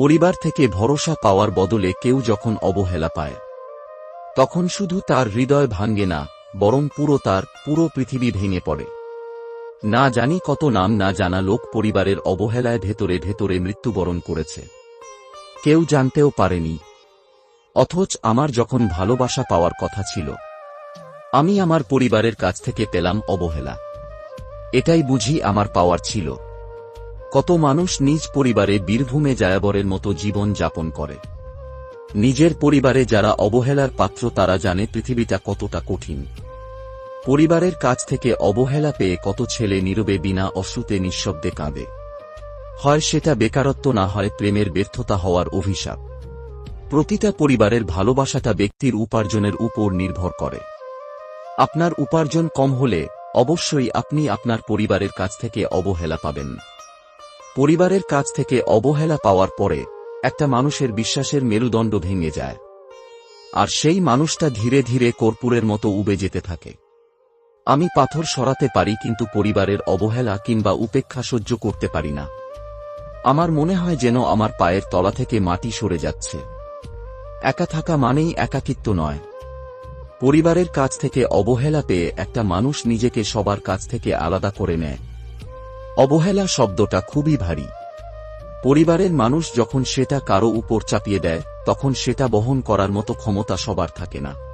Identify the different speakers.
Speaker 1: পরিবার থেকে ভরসা পাওয়ার বদলে কেউ যখন অবহেলা পায়, তখন শুধু তার হৃদয় ভাঙ্গে না, বরং পুরো তার পুরো পৃথিবী ভেঙে পড়ে। না জানি কত নাম, না জানা লোক পরিবারের অবহেলায় ভেতরে ভেতরে মৃত্যুবরণ করেছে। কেউ জানতেও পারেনি। অথচ আমার যখন ভালোবাসা পাওয়ার কথা ছিল, আমি আমার পরিবারের কাছ থেকে পেলাম অবহেলা। এটাই বুঝি আমার পাওয়ার ছিল। কত মানুষ নিজ পরিবারে বীরভূমে জায়াবরের মতো জীবন যাপন করে। নিজের পরিবারে যারা অবহেলার পাত্র, তারা জানে পৃথিবীটা কতটা কঠিন। পরিবারের কাছ থেকে অবহেলা পেয়ে কত ছেলে নীরবে বিনা অশ্রুতে নিঃশব্দে কাঁদে। হয় সেটা বেকারত্ব, না হয় প্রেমের ব্যর্থতা হওয়ার অভিশাপ। প্রতিটা পরিবারের ভালোবাসাটা ব্যক্তির উপার্জনের উপর নির্ভর করে। আপনার উপার্জন কম হলে অবশ্যই আপনি আপনার পরিবারের কাছ থেকে অবহেলা পাবেন। পরিবারের কাছ থেকে অবহেলা পাওয়ার পরে একটা মানুষের বিশ্বাসের মেরুদণ্ড ভেঙে যায়। আর সেই মানুষটা ধীরে ধীরে কর্পূরের মতো উবে যেতে থাকে। আমি পাথর সরাতে পারি কিন্তু পরিবারের অবহেলা কিংবা উপেক্ষা সহ্য করতে পারি না। আমার মনে হয় যেন আমার পায়ের তলা থেকে মাটি সরে যাচ্ছে। একা থাকা মানেই একাকিত্ব নয়। পরিবারের কাছ থেকে অবহেলা পেয়ে একটা মানুষ নিজেকে সবার কাছ থেকে আলাদা করে নেয়। অবহেলা শব্দটা খুবই ভারী। পরিবারের মানুষ যখন সেটা কারও উপর চাপিয়ে দেয়, তখন সেটা বহন করার মতো ক্ষমতা সবার থাকে না।